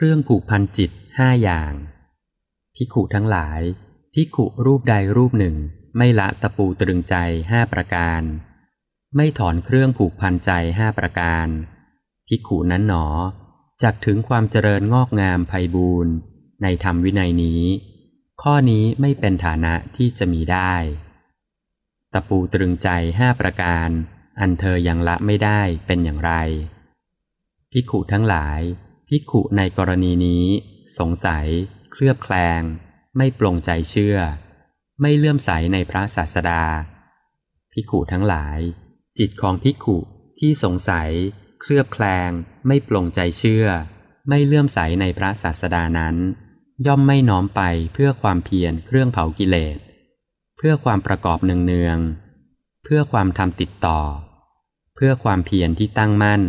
เครื่องผูกพันจิตห้าอย่างพิขุทั้งหลายพิขุรูปใดรูปหนึ่ง ไม่ละตะปูตรึงใจห้าประการ ไม่ถอนเครื่องผูกพันใจห้าประการพิขุนั้นหนอจักถึงความเจริญงอกงามไพบูรณ์ในธรรมวินัยนี้ ข้อนี้ไม่เป็นฐานะที่จะมีได้ ตะปูตรึงใจห้าประการ อันเธอยังละไม่ได้เป็นอย่างไรพิขุทั้งหลาย พิขุในกรณีนี้ สงสัย เคลือบแคลง ไม่ปลงใจเชื่อ ไม่เลื่อมใสในพระศาสดาพิขุทั้งหลาย จิตของพิขุที่สงสัย เคลือบแคลง ไม่ปลงใจเชื่อ ไม่เลื่อมใสในพระศาสดานั้น ย่อมไม่น้อมไปเพื่อความเพียรเครื่องเผากิเลส เพื่อความประกอบเนืองๆเพื่อความทำติดต่อ เพื่อความเพียรที่ตั้งมั่น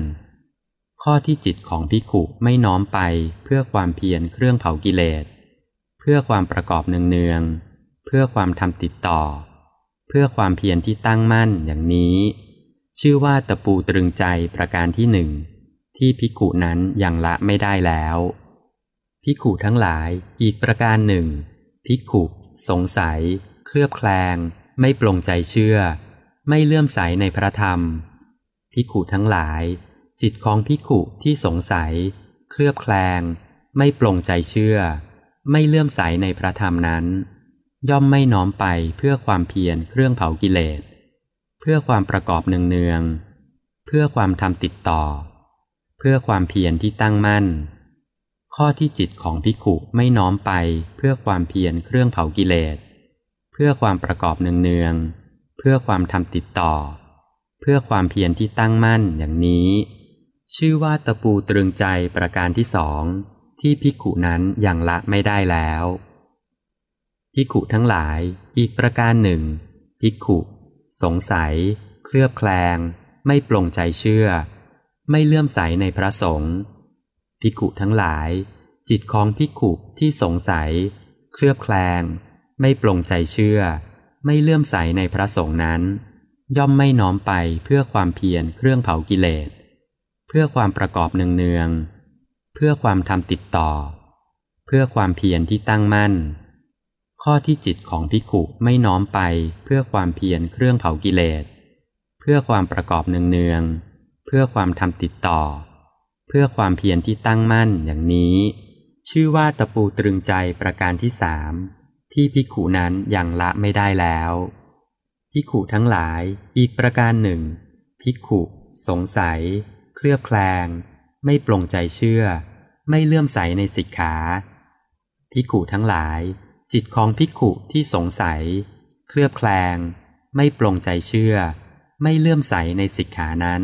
ข้อที่จิตของภิกขุไม่น้อมไปเพื่อความเพียรเครื่องเผากิเลส เพื่อความประกอบเนืองๆ เพื่อความทำติดต่อ เพื่อความเพียรที่ตั้งมั่นอย่างนี้ ชื่อว่าตะปูตรึงใจประการที่หนึ่งที่ภิกขุนั้นยังละไม่ได้แล้วภิกขุทั้งหลายอีกประการหนึ่งภิกขุสงสัย เคลือบแคลง ไม่ปลงใจเชื่อ ไม่เลื่อมใสในพระธรรมภิกขุทั้งหลาย จิตของพิขุที่สงสัย เคลือบแคลง ไม่ปลงใจเชื่อ ไม่เลื่อมใสในพระธรรมนั้น ย่อมไม่น้อมไปเพื่อความเพียรเครื่องเผากิเลส เพื่อความประกอบเนืองๆเพื่อความทำติดต่อ เพื่อความเพียรที่ตั้งมั่น ข้อที่จิตของพิขุไม่น้อมไปเพื่อความเพียรเครื่องเผากิเลส เพื่อความประกอบเนืองๆเพื่อความทำติดต่อ เพื่อความเพียรที่ตั้งมั่นอย่างนี้ ชื่อว่าตะปูตรึงใจประการที่สองที่พิกุนั้นยังละไม่ได้แล้วพิกุทั้งหลายอีกประการหนึ่งพิกุสงสัย เคลือบแคลง ไม่ปลงใจเชื่อ ไม่เลื่อมใสในพระสงฆ์พิกุทั้งหลาย จิตของพิกุที่สงสัย เคลือบแคลง ไม่ปลงใจเชื่อ ไม่เลื่อมใสในพระสงฆ์นั้น ย่อมไม่น้อมไปเพื่อความเพียรเครื่องเผากิเลส เพื่อความประกอบเนืองๆ เพื่อความทำติดต่อ เพื่อความเพียรที่ตั้งมั่น ข้อที่จิตของพิขุไม่น้อมไปเพื่อความเพียรเครื่องเผากิเลส เพื่อความประกอบเนืองๆ เพื่อความทำติดต่อ เพื่อความเพียรที่ตั้งมั่นอย่างนี้ ชื่อว่าตะปูตรึงใจประการที่สามที่พิขุนั้นยังละไม่ได้แล้วพิขุทั้งหลายอีกประการหนึ่งพิขุสงสัย เคลือบแคลง ไม่ปลงใจเชื่อ ไม่เลื่อมใสในสิกขาพิกุทั้งหลาย จิตของพิกุที่สงสัย เคลือบแคลง ไม่ปลงใจเชื่อ ไม่เลื่อมใสในสิกขานั้น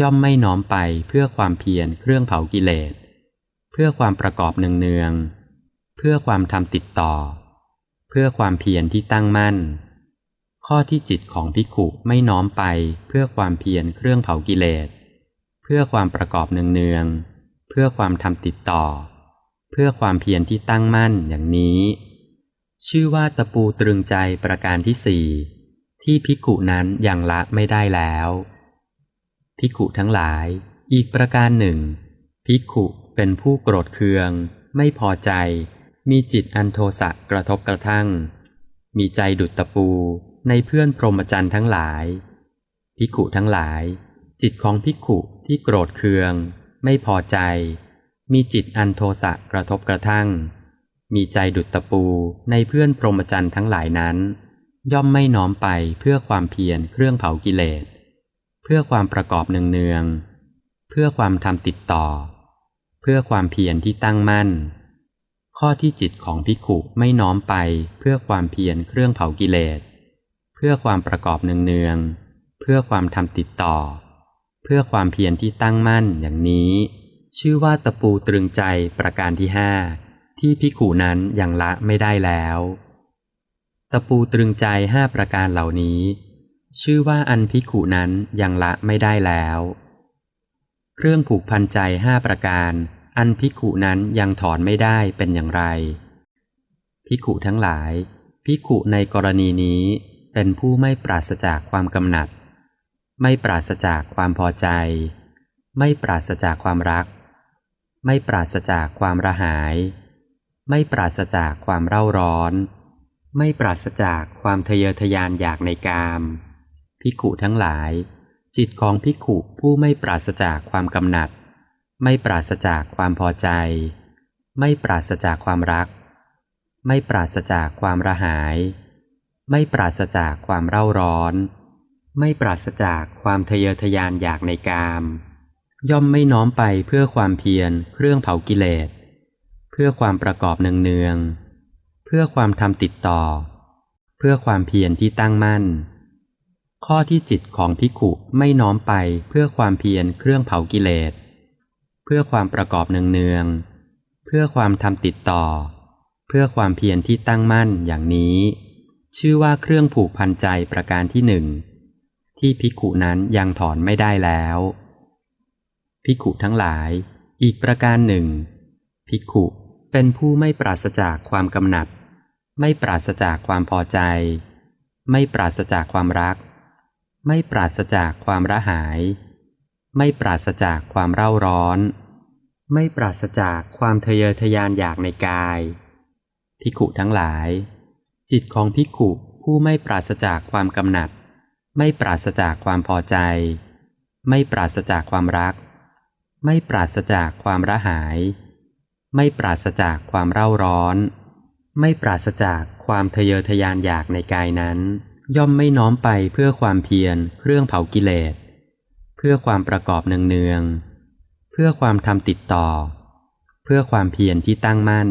ย่อมไม่น้อมไปเพื่อความเพียรเครื่องเผากิเลส เพื่อความประกอบเนืองๆเพื่อความทำติดต่อ เพื่อความเพียรที่ตั้งมั่น ข้อที่จิตของพิกุไม่น้อมไปเพื่อความเพียรเครื่องเผากิเลสเพื่อความประกอบเนืองๆเพื่อความทำติดต่อ เพื่อความเพียรที่ตั้งมั่นอย่างนี้ ชื่อว่าตะปูตรึงใจประการที่สี่ที่พิกุนั้นยังละไม่ได้แล้วพิกุทั้งหลาย อีกประการหนึ่งพิกุเป็นผู้โกรธเคือง ไม่พอใจ มีจิตอันโทสะกระทบกระทั่ง มีใจดุดตะปูในเพื่อนพรหมจรรย์ทั้งหลายพิกุทั้งหลาย จิตของภิกุที่โกรธเคือง ไม่พอใจ มีจิตอันโทสะกระทบกระทั่ง มีใจดุดตะปูในเพื่อนพรหมจรรย์ทั้งหลายนั้น ย่อมไม่น้อมไปเพื่อความเพียรเครื่องเผากิเลส เพื่อความประกอบเนืองๆเพื่อความทำติดต่อ เพื่อความเพียรที่ตั้งมั่น ข้อที่จิตของภิขุไม่น้อมไปเพื่อความเพียรเครื่องเผากิเลส เพื่อความประกอบเนืองๆเพื่อความทำติดต่อ เพื่อความเพียรที่ตั้งมั่นอย่างนี้ ชื่อว่าตะปูตรึงใจประการที่ห้าที่พิขูนั้นยังละไม่ได้แล้ว ตะปูตรึงใจห้าประการเหล่านี้ ชื่อว่าอันพิขูนั้นยังละไม่ได้แล้ว เครื่องผูกพันใจห้าประการ อันพิขูนั้นยังถอนไม่ได้เป็นอย่างไร พิขูทั้งหลายพิขูในกรณีนี้เป็นผู้ไม่ปราศจากความกำหนัด ไม่ปราศจากความพอใจ ไม่ปราศจากความรัก ไม่ปราศจากความระหาย ไม่ปราศจากความเร่าร้อน ไม่ปราศจากความทะเยอทะยานอยากในกามภิกขุทั้งหลาย จิตของภิกขุผู้ไม่ปราศจากความกำหนัด ไม่ปราศจากความพอใจ ไม่ปราศจากความรัก ไม่ปราศจากความระหาย ไม่ปราศจากความเร่าร้อน ไม่ปราศจากความทะเยอทะยานอยากในกาม ย่อมไม่น้อมไปเพื่อความเพียรเครื่องเผากิเลส เพื่อความประกอบเนืองๆเพื่อความทำติดต่อ เพื่อความเพียรที่ตั้งมั่น ข้อที่จิตของภิกขุไม่น้อมไปเพื่อความเพียรเครื่องเผากิเลส เพื่อความประกอบเนืองๆเพื่อความทำติดต่อ เพื่อความเพียรที่ตั้งมั่นอย่างนี้ ชื่อว่าเครื่องผูกพันใจประการที่หนึ่ง ที่ภิกขุนั้นยังถอนไม่ได้แล้วภิกขุทั้งหลาย อีกประการหนึ่งภิกขุเป็นผู้ไม่ปราศจากความกำหนัด ไม่ปราศจากความพอใจ ไม่ปราศจากความรัก ไม่ปราศจากความระหาย ไม่ปราศจากความเร่าร้อน ไม่ปราศจากความทะเยอทะยานอยากในกายภิกขุทั้งหลาย จิตของภิกขุผู้ไม่ปราศจากความกำหนัด ไม่ปราศจากความพอใจ ไม่ปราศจากความรัก ไม่ปราศจากความระหาย ไม่ปราศจากความเร่าร้อน ไม่ปราศจากความทะเยอทะยานอยากในกายนั้น ย่อมไม่น้อมไปเพื่อความเพียรเครื่องเผากิเลส เพื่อความประกอบเนืองๆเพื่อความทำติดต่อ เพื่อความเพียรที่ตั้งมั่น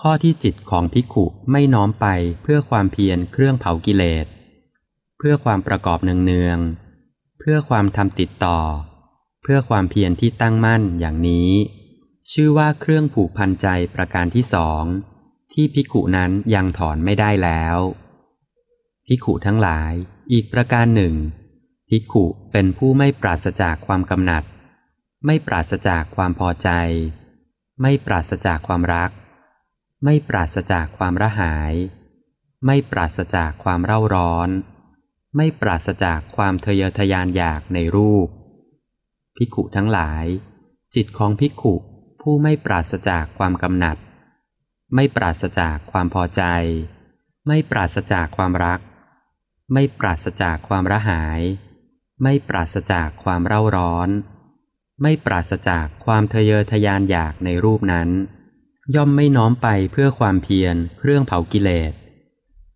ข้อที่จิตของภิกุไม่น้อมไปเพื่อความเพียรเครื่องเผากิเลส เพื่อความประกอบเนืองๆเพื่อความทำติดต่อ เพื่อความเพียรที่ตั้งมั่นอย่างนี้ ชื่อว่าเครื่องผูกพันใจประการที่สองที่ภิกขุนั้นยังถอนไม่ได้แล้วภิกขุทั้งหลาย อีกประการหนึ่งภิกขุเป็นผู้ไม่ปราศจากความกำหนัด ไม่ปราศจากความพอใจ ไม่ปราศจากความรัก ไม่ปราศจากความระหาย ไม่ปราศจากความเร่าร้อน ไม่ปราศจากความทะเยอทะยานอยากในรูปภิกุทั้งหลาย จิตของภิกุผู้ไม่ปราศจากความกำหนัด ไม่ปราศจากความพอใจ ไม่ปราศจากความรัก ไม่ปราศจากความระหาย ไม่ปราศจากความเร่าร้อน ไม่ปราศจากความทะเยอทะยานอยากในรูปนั้น ย่อมไม่น้อมไปเพื่อความเพียรเครื่องเผากิเลส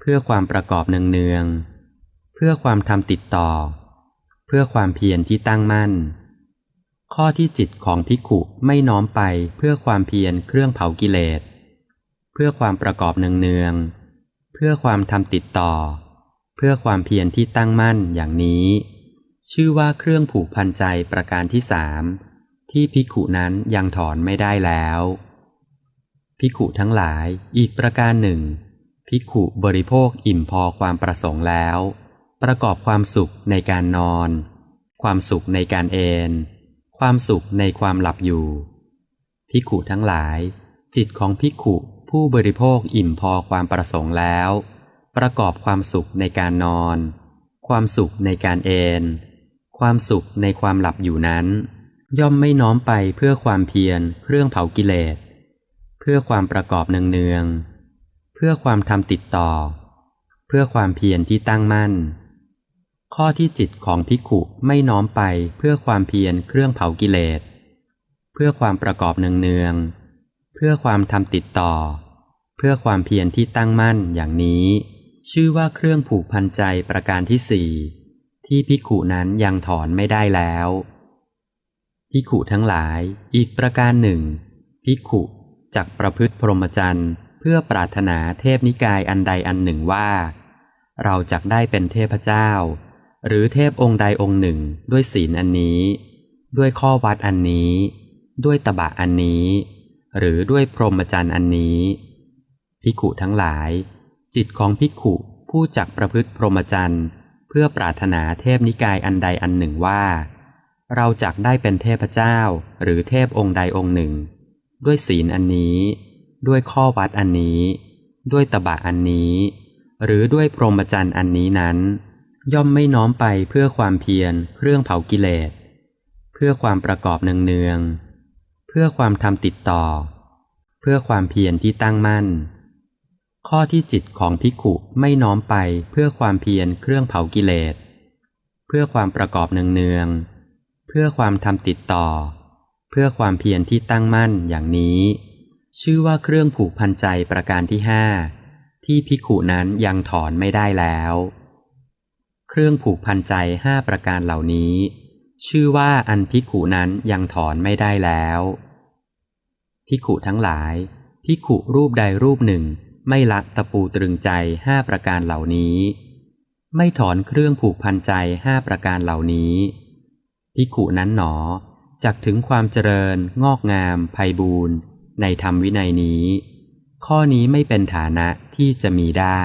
เพื่อความประกอบเนืองๆ พื่อความทำติดต่อ เพื่อความเพียรที่ตั้งมั่น ข้อที่จิตของภิขุไม่น้อมไปเพื่อความเพียรเครื่องเผากิเลส เพื่อความประกอบเนืองๆเพื่อความทำติดต่อ เพื่อความเพียรที่ตั้งมั่นอย่างนี้ ชื่อว่าเครื่องผูกพันใจประการที่สามที่ภิขุนั้นยังถอนไม่ได้แล้วภิขุทั้งหลายอีกประการหนึ่งภิขุบริโภคอิ่มพอความประสงค์แล้ว ประกอบความสุขในการนอน ความสุขในการเอนความสุขในความหลับอยู่ภิกขุทั้งหลาย จิตของภิกขุผู้บริโภคอิ่มพอความประสงค์แล้ว ประกอบความสุขในการนอน ความสุขในการเอนความสุขในความหลับอยู่นั้น ย่อมไม่น้อมไปเพื่อความเพียรเครื่องเผากิเลส เพื่อความประกอบเนืองๆเพื่อความทำติดต่อ เพื่อความเพียรที่ตั้งมั่น ข้อที่จิตของภิกขุไม่น้อมไปเพื่อความเพียรเครื่องเผากิเลส เพื่อความประกอบเนืองๆ เพื่อความทำติดต่อ เพื่อความเพียรที่ตั้งมั่นอย่างนี้ ชื่อว่าเครื่องผูกพันใจประการที่สี่ที่ภิกขุนั้นยังถอนไม่ได้แล้วภิกขุทั้งหลาย อีกประการหนึ่งภิกขุจักประพฤติพรหมจรรย์เพื่อปรารถนาเทพนิกายอันใดอันหนึ่งว่า เราจักได้เป็นเทพเจ้า หรือเทพองค์ใดองค์หนึ่งด้วยศีลอันนี้ ด้วยข้อวัดอันนี้ ด้วยตบะอันนี้ หรือด้วยพรหมจรรย์อันนี้ภิกขุทั้งหลาย จิตของภิกขุผู้จักประพฤติพรหมจรรย์เพื่อปรารถนาเทพนิกายอันใดอันหนึ่งว่า เราจักได้เป็นเทพเจ้าหรือเทพองค์ใดองค์หนึ่ง ด้วยศีลอันนี้ ด้วยข้อวัดอันนี้ ด้วยตบะอันนี้ หรือด้วยพรหมจรรย์อันนี้นั้น ย่อมไม่น้อมไปเพื่อความเพียรเครื่องเผากิเลส เพื่อความประกอบเนืองๆเพื่อความทำติดต่อ เพื่อความเพียรที่ตั้งมั่น ข้อที่จิตของภิกุไม่น้อมไปเพื่อความเพียรเครื่องเผากิเลส เพื่อความประกอบเนืองๆเพื่อความทำติดต่อ เพื่อความเพียรที่ตั้งมั่นอย่างนี้ ชื่อว่าเครื่องผูกพันใจประการที่ห้าที่ภิกุนั้นยังถอนไม่ได้แล้ว เครื่องผูกพันใจห้าประการเหล่านี้ ชื่อว่าอันภิกขุนั้นยังถอนไม่ได้แล้วภิกขุทั้งหลายภิกขุรูปใดรูปหนึ่ง ไม่ละตะปูตรึงใจห้าประการเหล่านี้ ไม่ถอนเครื่องผูกพันใจห้าประการเหล่านี้ภิกขุนั้นหนอจักถึงความเจริญ งอกงามไพบูรณ์ในธรรมวินัยนี้ ข้อนี้ไม่เป็นฐานะที่จะมีได้